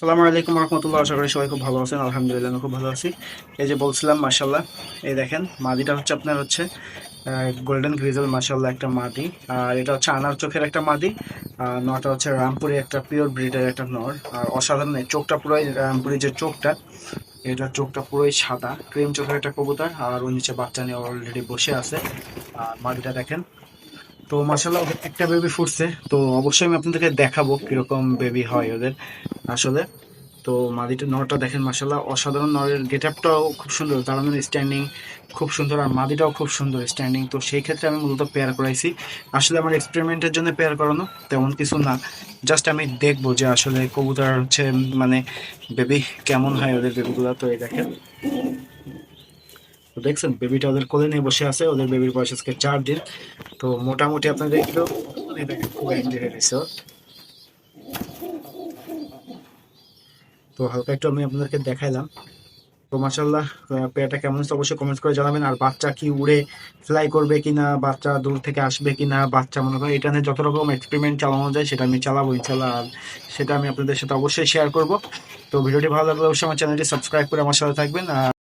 সালামু আলাইকুম রহমতুল্লাহ, আশা করি সবাই খুব ভালো আছেন, আলহামদুলিল্লাহ আমি খুব ভালো আছি। এই যে বলছিলাম মাসাল্লাহ এই দেখেন, মাদিটা হচ্ছে আপনার হচ্ছে গোল্ডেন গ্রিজেল মাসাল্লাহ একটা মাদি। আর এটা হচ্ছে আনার চোখের একটা মাদি, আর নটা হচ্ছে রামপুরি একটা পিওর ব্রিডের একটা নর। আর অসাধারণ চোখটা পুরোই রামপুরি যে চোখটা, এটা চোখটা পুরোই সাদা ক্রিম চোখের একটা কবুতর, আর ওর নিচে বাচ্চা নিয়ে অলরেডি বসে আছে। আর মাদিটা দেখেন তো মাসাল্লাহ একটা বেবি ফুটছে, তো অবশ্যই আমি আপনাদেরকে দেখাবো কীরকম বেবি হয় ওদের আসলে। তো মাদিটা নরটা দেখেন মাসাল্লাহ অসাধারণ নরের গেট আপটাও খুব সুন্দর তার মানে স্ট্যান্ডিং খুব সুন্দর, আর মাদিটাও খুব সুন্দর স্ট্যান্ডিং তো সেই ক্ষেত্রে আমি মূলত পেয়ার করাইছি। আসলে আমার এক্সপেরিমেন্টের জন্য পেয়ার করানো তেমন কিছু না জাস্ট আমি দেখব যে আসলে কবুতর হচ্ছে মানে বেবি কেমন হয় ওদের বেবিগুলো তো এই দেখেন। দেখছেন বেবিটা ওদের কোলে নিয়ে বসে আছে, ওদের বেবির বয়স আজকে চার দিন। তো মোটামুটি আপনাদের একটু খুব এনজয় হয়ে গেছে তো হালকা একটু আমি আপনাদেরকে দেখাইলাম। তো মাসাল্লাহ পেয়ারটা কেমন হচ্ছে অবশ্যই কমেন্ট করে জানাবেন। আর বাচ্চা কি উড়ে ফ্লাই করবে কিনা, বাচ্চা দূর থেকে আসবে কিনা, বাচ্চা মনে করেন এটা নিয়ে যত রকম এক্সপেরিমেন্ট চালানো যায়, সেটা আমি চালাবো ইনশাল্লাহ আর সেটা আমি আপনাদের সাথে অবশ্যই শেয়ার করব। তো ভিডিওটি ভালো লাগলে অবশ্যই আমার চ্যানেলটি সাবস্ক্রাইব করে আমার সাথে থাকবেন। আর